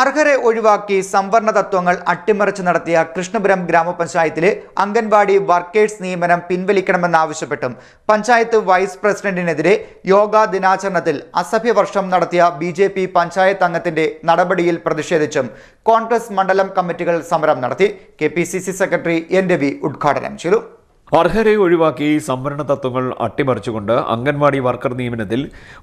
അർഹരെ ഒഴിവാക്കി സംവരണ തത്വങ്ങൾ അട്ടിമറിച്ച് നടത്തിയ കൃഷ്ണപുരം ഗ്രാമപഞ്ചായത്തിലെ അംഗൻവാടി വർക്കേഴ്സ് നിയമനം പിൻവലിക്കണമെന്നാവശ്യപ്പെട്ടും പഞ്ചായത്ത് വൈസ് പ്രസിഡന്റിനെതിരെ യോഗാ ദിനാചരണത്തിൽ അസഭ്യവർഷം നടത്തിയ ബി ജെ പി പഞ്ചായത്ത് അംഗത്തിന്റെ നടപടിയിൽ പ്രതിഷേധിച്ചും കോൺഗ്രസ് മണ്ഡലം കമ്മിറ്റികൾ സമരം നടത്തി. K P C C secretary N Ravi ഉദ്ഘാടനം ചെയ്തു. അർഹരെ ഒഴിവാക്കി സംവരണ തത്വങ്ങൾ അട്ടിമറിച്ചുകൊണ്ട് അംഗൻവാടി വർക്കർ നിയമനത്തിൽ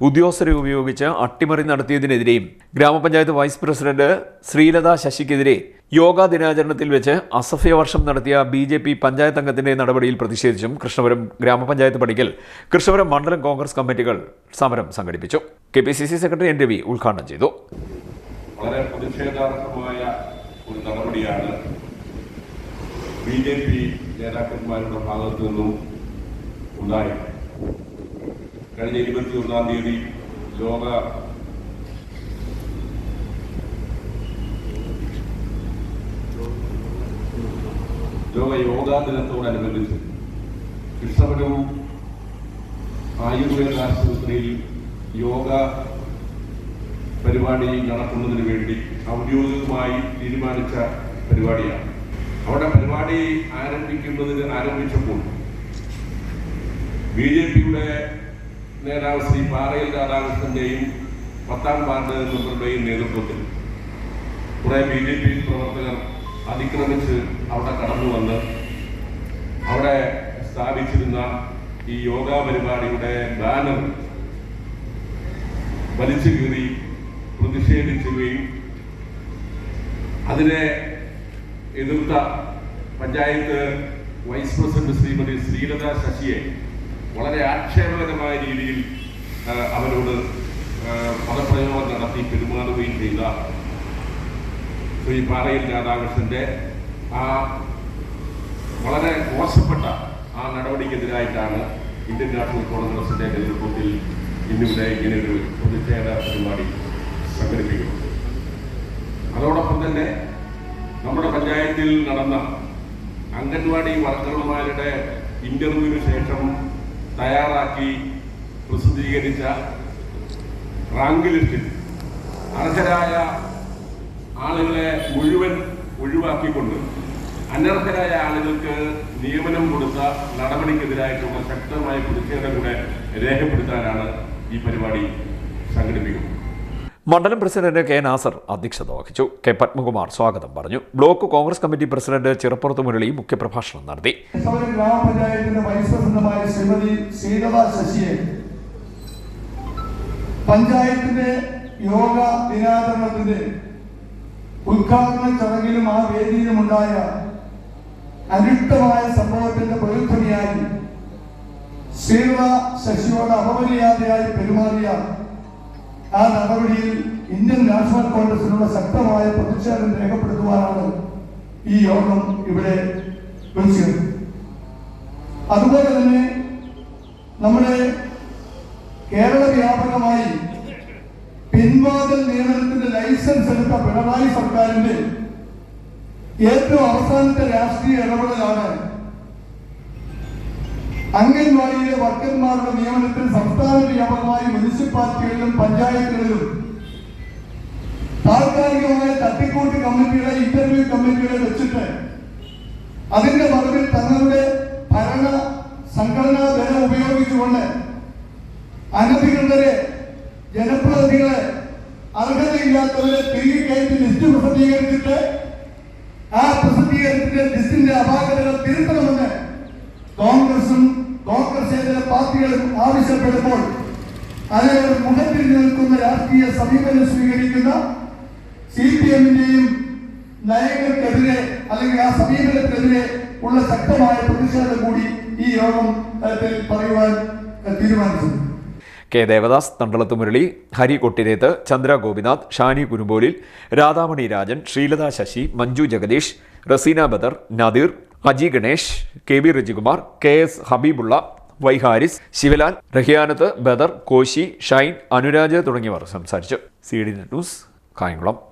ഉദ്യോഗസ്ഥരെ ഉപയോഗിച്ച് അട്ടിമറി നടത്തിയതിനെതിരെയും ഗ്രാമപഞ്ചായത്ത് വൈസ് പ്രസിഡന്റ് ശ്രീലത ശശിക്കെതിരെ യോഗാ ദിനാചരണത്തിൽ വെച്ച് അസഫ്യ വർഷം നടത്തിയ ബി ജെ പി പഞ്ചായത്ത് അംഗത്തിന്റെ നടപടിയിൽ പ്രതിഷേധിച്ചും കൃഷ്ണപുരം ഗ്രാമപഞ്ചായത്ത് പടിക്കൽ കൃഷ്ണപുരം മണ്ഡലം കോൺഗ്രസ് കമ്മിറ്റികൾ സമരം സംഘടിപ്പിച്ചു. K P C C secretary N Ravi ഉദ്ഘാടനം ചെയ്തു. വളരെ പ്രതിഷേധാർഹമായ ഒരു നടപടിയാണ് ബി ജെ പി നേതാക്കന്മാരുടെ ഭാഗത്തു നിന്നും ഉണ്ടായി. കഴിഞ്ഞ ഇരുപത്തിയൊന്നാം തീയതി ലോക ലോക യോഗാ ദിനത്തോടനുബന്ധിച്ച് കൃഷ്ണപുരവും ആയുർവേദ ആശുപത്രിയിൽ യോഗ പരിപാടി നടത്തുന്നതിന് വേണ്ടി ഔദ്യോഗികമായി തീരുമാനിച്ച പരിപാടിയാണ്. അവിടെ പരിപാടി ആരംഭിക്കുന്നതിന് ആരംഭിച്ചപ്പോൾ ബി ജെ പിയുടെ നേതാവ് ശ്രീ പാറയിൽ രാധാകൃഷ്ണന്റെയും പത്താം വാർഡ് മെമ്പറുടെയും നേതൃത്വത്തിൽ കുറെ ബി ജെ പി പ്രവർത്തകർ അതിക്രമിച്ച് അവിടെ കടന്നു വന്ന് അവിടെ സ്ഥാപിച്ചിരുന്ന ഈ യോഗ പരിപാടിയുടെ ബാനർ വലിച്ചു കീറി പ്രതിഷേധിക്കുകയും അതിനെ എതിർത്ത പഞ്ചായത്ത് വൈസ് പ്രസിഡന്റ് ശ്രീമതി ശ്രീലത ശശിയെ വളരെ ആക്ഷേപകരമായ രീതിയിൽ അവരോട് പദപ്രയോഗം നടത്തി പെരുമാറുകയും ചെയ്ത ശ്രീ പാറയിൽ രാധാകൃഷ്ണന്റെ ആ വളരെ മോശപ്പെട്ട ആ നടപടിക്കെതിരായിട്ടാണ് ഇന്ത്യൻ നാഷണൽ കോൺഗ്രസിന്റെ നേതൃത്വത്തിൽ ഇന്നിവിടെ ഇങ്ങനെ ഒരു പ്രതിഷേധ പരിപാടി സംഘടിപ്പിക്കുന്നത്. അതോടൊപ്പം തന്നെ പഞ്ചായത്തിൽ നടന്ന അംഗൻവാടി വർക്കർമാരുടെ ഇന്റർവ്യൂവിന് ശേഷം തയ്യാറാക്കി പ്രസിദ്ധീകരിച്ച റാങ്ക് ലിസ്റ്റിൽ അർഹരായ ആളുകളെ മുഴുവൻ ഒഴിവാക്കിക്കൊണ്ട് അനർഹരായ ആളുകൾക്ക് നിയമനം കൊടുത്ത നടപടിക്കെതിരായിട്ടുള്ള ശക്തമായ പ്രതിഷേധം കൂടെ രേഖപ്പെടുത്താനാണ് ഈ പരിപാടി സംഘടിപ്പിക്കുന്നത്. മണ്ഡലം പ്രസിഡന്റ് കെ നാസർ അധ്യക്ഷത വഹിച്ചു. കെ പത്മകുമാർ സ്വാഗതം പറഞ്ഞു. Block Congress committee president Chirappurathu Murali മുഖ്യപ്രഭാഷണം നടത്തി. പഞ്ചായത്തിന്റെ യോഗ ദിനാചരണത്തിന്റെ ഉദ്ഘാടന ചടങ്ങിലും ആ വേദിയിലുമുണ്ടായ അനിഷ്ടമായ സംഭവത്തിന്റെ പ്രതിധ്വനിയായി ശ്രീവ ശശിയോട് അപമര്യാദയായി പെരുമാറിയ ആ നടപടിയിൽ ഇന്ത്യൻ നാഷണൽ കോൺഗ്രസിനുള്ള ശക്തമായ പ്രതിഷേധം രേഖപ്പെടുത്തുവാനാണ് ഈ യോഗം ഇവിടെ വിളിച്ചത്. അതുപോലെ തന്നെ നമ്മുടെ കേരള വ്യാപകമായി പിൻവാതിൽ നിയമനത്തിന്റെ ലൈസൻസ് എടുത്ത പിണറായി സർക്കാരിന്റെ ഏറ്റവും അവസാനത്തെ രാഷ്ട്രീയ ഇടപെടലാണ് അംഗൻവാടിയിലെ വർക്കർമാരുടെ നിയമനത്തിൽ സംസ്ഥാന വ്യാപകമായി മുനിസിപ്പാലിറ്റികളിലും പഞ്ചായത്തുകളിലും താൽക്കാലികമായ തട്ടിക്കൂട്ട് കമ്മിറ്റികളെ ഇന്റർവ്യൂ കമ്മിറ്റികളെ വെച്ചിട്ട് അതിന്റെ മറവിൽ തങ്ങളുടെ ഭരണ സംഘടനാ ബലം ഉപയോഗിച്ചുകൊണ്ട് അനധികൃതരെ ജനപ്രതിനിധികളെ അർഹതയില്ലാത്തവരെ തിരികെ കയറ്റി ലിസ്റ്റ് പ്രസിദ്ധീകരിച്ചിട്ട് ആ പ്രസിദ്ധീകരിച്ചിട്ട് ലിസ്റ്റിന്റെ അപാകതകൾ തിരുത്തണമെന്ന് പാർട്ടികളും ആവശ്യപ്പെടുമ്പോൾ ഒരു മുഖത്തിൽ നിൽക്കുന്ന രാഷ്ട്രീയ സമീപനം സ്വീകരിക്കുന്ന സി പി എമ്മിന്റെയും നയങ്ങൾക്കെതിരെ അല്ലെങ്കിൽ ആ സമീപനത്തിനെതിരെ ഉള്ള ശക്തമായ പ്രതിഷേധം കൂടി ഈ യോഗം പറയുവാൻ തീരുമാനിച്ചു K. Devadas Thandalath Murali Hari Kottirethu Chandra Gopinath Shani Kurumbolil Radhamani Rajan Sreelatha Sasi Manju Jagadeesh Raseena Badar Nadeer Aji Ganesh K V Rejikumar K S Habeebulla Y Haris Sivalal Rahiyanath Badar Koshy Shine Anuraj തുടങ്ങിയവർ സംസാരിച്ചു. C D news Kayamkulam.